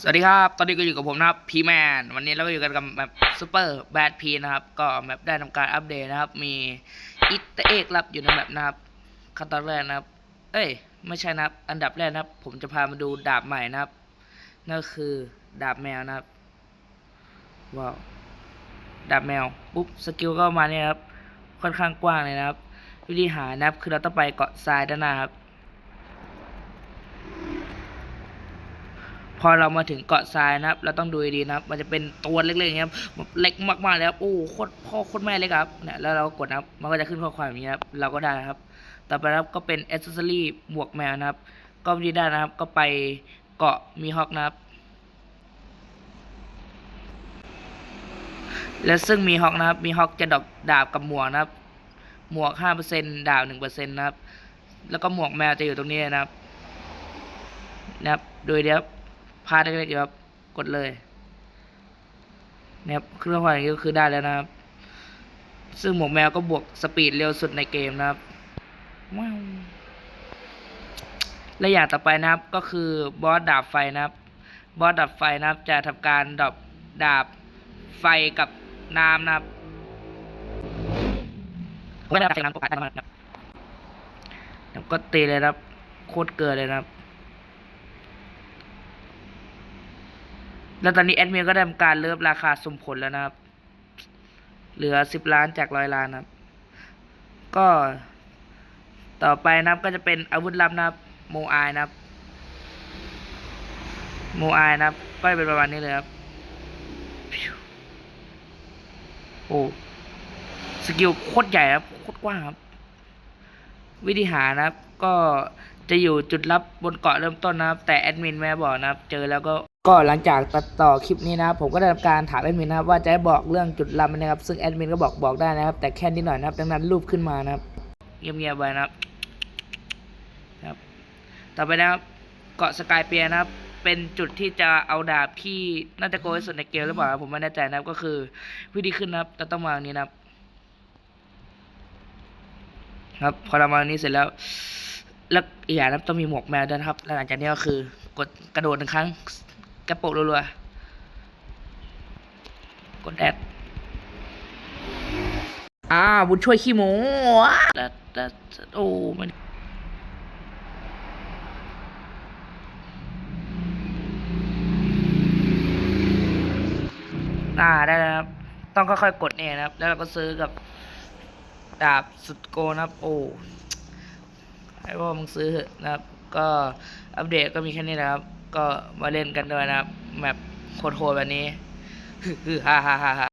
สวัสดีครับ ตอนนี้ก็อยู่กับผมนะครับพีแมนวันนี้เราก็อยู่กันกับแมปซูเปอร์แบดพีนะครับ ก็แมปได้ทำการอัปเดตนะครับ มีอิตเอกลับอยู่ในแมปนะครับ ขั้นตอนแรกนะครับ เอ้ย ไม่ใช่นะครับ อันดับแรกนะครับ ผมจะพามาดูดาบใหม่นะครับ นั่นคือดาบแมวนะครับ ว้าว ดาบแมว ปุ๊บ สกิลก็มาณนี้นะครับ ค่อนข้างกว้างเลยนะครับ วิธีหานะครับ คือเราต้องไปเกาะทรายด้านหน้าครับ อเรามาถึงเกาะทรายนะครับ เราต้องดูดีนะครับ มันจะเป็นตัวเล็กๆอย่างเงี้ยครับเล็กมากๆเลยครับโอ้โคตรพ่อโคตรแม่เล็กครับเนี่ยแล้วเรากดนะครับมันก็จะขึ้นข้อความอย่างนี้ครับเราก็ได้ครับ ต่อไปนะครับก็เป็นอ c เซ s ซอรี่หมวกแมวนะครับ ก็วิธีได้นะครับก็ไปเกาะมีฮอกนะครับและซึ่งมีฮอกนะครับ มีฮอกจะดอกดาบกับหมวกนะครับ หมวกห้าเปอร์เซ็นดาบหนึ่งเปอร์เซ็นนะครับ แล้วก็หมวกแมวจะอยู่ตรงนี้นะครับ นะครับ โดยเดี๋ยว พาดเล็กๆอยู่ครับ กดเลยนะครับเครื่องความอย่างนี้ก็คือได้แล้วนะครับ ซึ่งหมวกแมวก็บวกสปีดเร็วสุดในเกมนะครับว้าวและอย่างต่อไปนะครับก็คือบอสดาบไฟนะครับ บอสดาบไฟนะครับ จะทำการดอปดาบไฟกับน้ำนะครับก็ได้ดาบไฟน้ำปกตินะครับแล้วก็ตีเลยครับ โคตรเกินเลยนะครับ แล้วตอนนี้แอดมินก็ได้ทำการเลิฟราคาสมผลแล้วนะครับ เหลือสิบล้านจากร้อยล้านนะครับ ก็ต่อไปนะครับก็จะเป็นอาวุธลับนะครับโมอายนะครับโมอายนะครับ ก็จะเป็นประมาณนี้เลยครับโอ้สกิลโคตรใหญ่ครับโคตรกว้างครับ วิธีหานะครับ ก็จะอยู่จุดลับบนเกาะเริ่มต้นนะครับ แต่แอดมินแม่บอกนะครับ เจอแล้วก็ ก็หลังจากตัดต่อคลิปนี้นะครับผมก็ได้ทำการถามแอดมินนะครับว่าจะให้บอกเรื่องจุดลับไหมนะครับ ซึ่งแอดมินก็บอกบอกได้นะครับ แต่แค่นิดหน่อยนะครับ ดังนั้นรูปขึ้นมานะครับ เงียบๆไว้นะครับครับ ต่อไปนะครับเกาะสกายเปียนะครับ เป็นจุดที่จะเอาดาบที่น่าจะโกยสุดในเกมหรือเปล่าผมไม่แน่ใจนะครับก็คือวิธีขึ้นนะครับเราต้องมาอย่างนี้นะครับ ครับพอเรามาอันนี้เสร็จแล้วแล้วอีกอย่างนะครับต้องมีหมวกแมวด้วยนะครับ แล้วหลังจากนี้ก็คือกดกระโดดหนึ่งครั้ง กระโปงรัวๆกดแอดอ่าบุญช่วยขี้หมูแต่แต่โอ้มันอ่าได้แล้วนะครับ ต้องค่อยๆกดเนี่ยนะครับ แล้วเราก็ซื้อกับดาบสุดโกนะครับ โอ้ให้พ่อมึงซื้อเถอะนะครับ ก็อัปเดตก็มีแค่นี้นะครับ ก็มาเล่นกันด้วยนะครับแบบโหดแบบนี้ฮ่าฮ่าฮ่าฮ่า